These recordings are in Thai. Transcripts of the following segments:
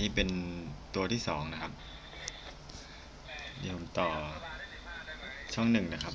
นี้เป็นตัวที่สองนะครับ เดี๋ยวผมต่อช่องหนึ่งนะครับ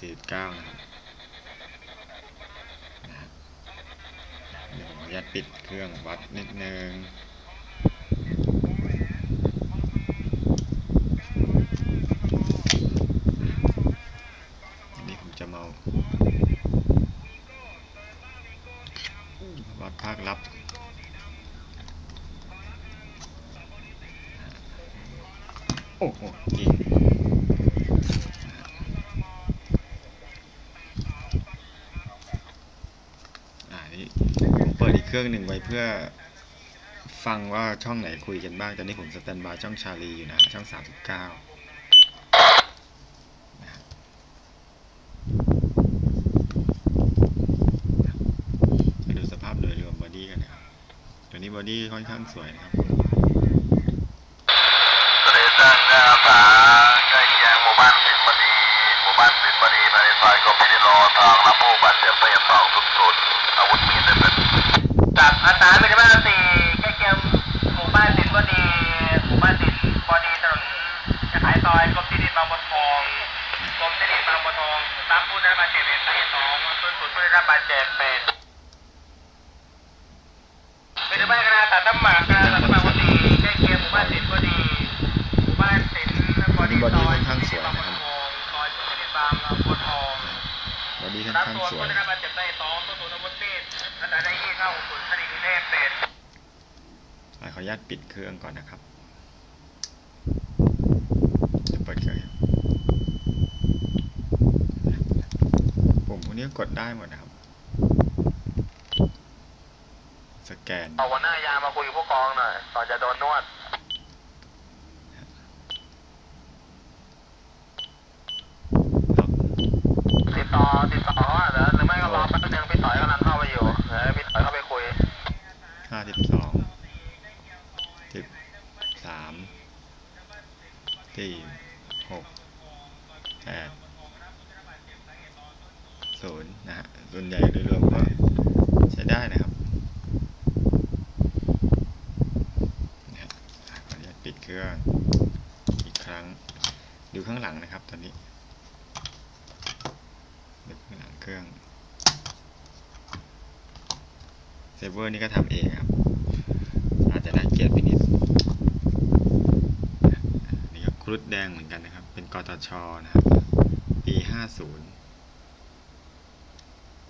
สี่เก้านะครับเดี๋ยวผมขออนุญาตปิดเครื่องวัดนิดนึงนี่ผมจะมาวัดภาครับ โอ้โหจริง เครื่องหนึ่งไว้เพื่อฟังว่าช่องไหนคุยกันบ้าง ตอนนี้ผมสแตนบายช่องชาลีอยู่นะ ช่อง 39นะครับมาดูสภาพโดยรวมบอดี้กันนะครับตัวนี้บอดี้ค่อนข้างสวยนะครับเสร้างหน้าผาใกล้เคียงหมู่บ้านสินบดีหมู่บ้านสินบดีในซอยกรมพินิจรอทางรับผู้บาดเจ็บไปยังสองทุกจุดอาวุธมีดได้เป็น จากอาสาเป็นบ้านสี่ใกล้เคียงหมู่บ้านสินบดีหมู่บ้านสินบดีถนนจะขายซอยกรมที่ดินบางบัวทองกรมที่ดินบางบัวทองรับผู้ได้รับบาดเจ็บเป็นสาเหตุสองต้นสุดผู้ได้รับบาดเจ็บเป็นเป็นบ้านคณะดาษตัดน้ำหมากคณะดาษตัดน้ำหมากบดีใกล้เคียงหมู่บ้านสินบดีหมู่บ้านสินบดีบอดีซอยค่อนข้างสวยนะครับซอยที่ดินบางบัวทองบอดี้ค่อนรับตัวสวผู้ได้รับบาดเจ็บได้สองต้น อาวุธมีดอาจารย์ได้ยี่เข้าศูนย์คดีนิเทศเป็นขออนุญาตปิดเครื่องก่อนนะครับจะเปิดเครื่องยังปุ่มพวกนี้กดได้หมดนะครับ สแกนเอาหัวหน้ายามาคุยกับผู้กองหน่อยก่อนจะโดนนวดติดต่อติดต่อเขาอะเดี๋ยวหรือไม่ก็รอแป๊บนึงพี่ต่อยกำลังเข้าไปอยู่เดี๋ยวพี่ต่อยเข้าไปคุย ห้าสิบสองสิบสามสี่หกแป ดศูนย์นะฮะส่วนใหญ่โดยรวมก็ใช้ได้นะครับนะฮะขออนุญาตปิดเครื่องอีกครั้ง ดูข้างหลังนะครับตอนนี้ดูข้างหลังเครื่องเซเวอร์นี่ก็ทำเองครับ อาจจะน่าเกลียดไปนิดนี่ก็ครุฑแดงเหมือนกันนะครับ เป็นกตชนะครับ ปี50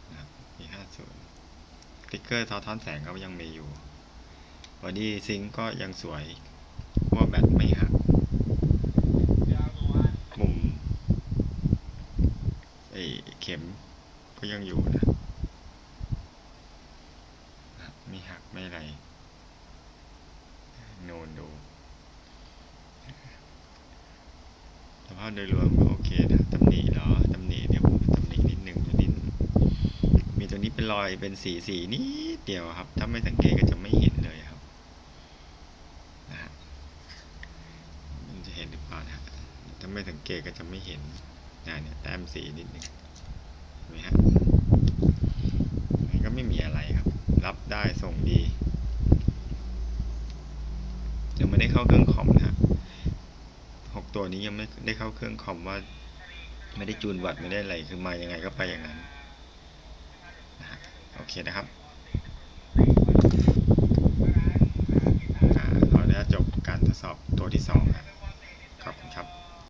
นะครับปี50สติ๊กเกอร์สะท้อนแสงก็ยังมีอยู่บอดี้ซิงก็ยังสวยเพราะว่าแบตไม่หักมุมไอเข็มก็ยังอยู่นะไม่หักไม่อะไรโนนดูสภาพโดยรวมก็โนะตำหนิเหรอตำหนิเดี๋ยวผมตำหนินิดหนึ่งตัวนี้มีตัวนี้เป็นรอยเป็นสีสีนิดเดียวครับ ถ้าไม่สังเกตก็จะไม่เห็นเลยครับนะฮะมันจะเห็นหรือเปล่านะถ้าไม่สังเกตก็จะไม่เห็นนะเนี่ยแต้มสีนิดหนึ่งเห็นไหมฮะมันก็ไม่มีอะไรครับ รับได้ส่งดียังไม่ได้เข้าเครื่องคอมนะฮะหกตัวนี้ยังไม่ได้เข้าเครื่องคอมว่า ไม่ได้จูนวัดไม่ได้อะไรคือมายังไงก็ไปอย่างนั้นนะโอเคนะครับอ่าเราได้จบการทดสอบตัวที่สอง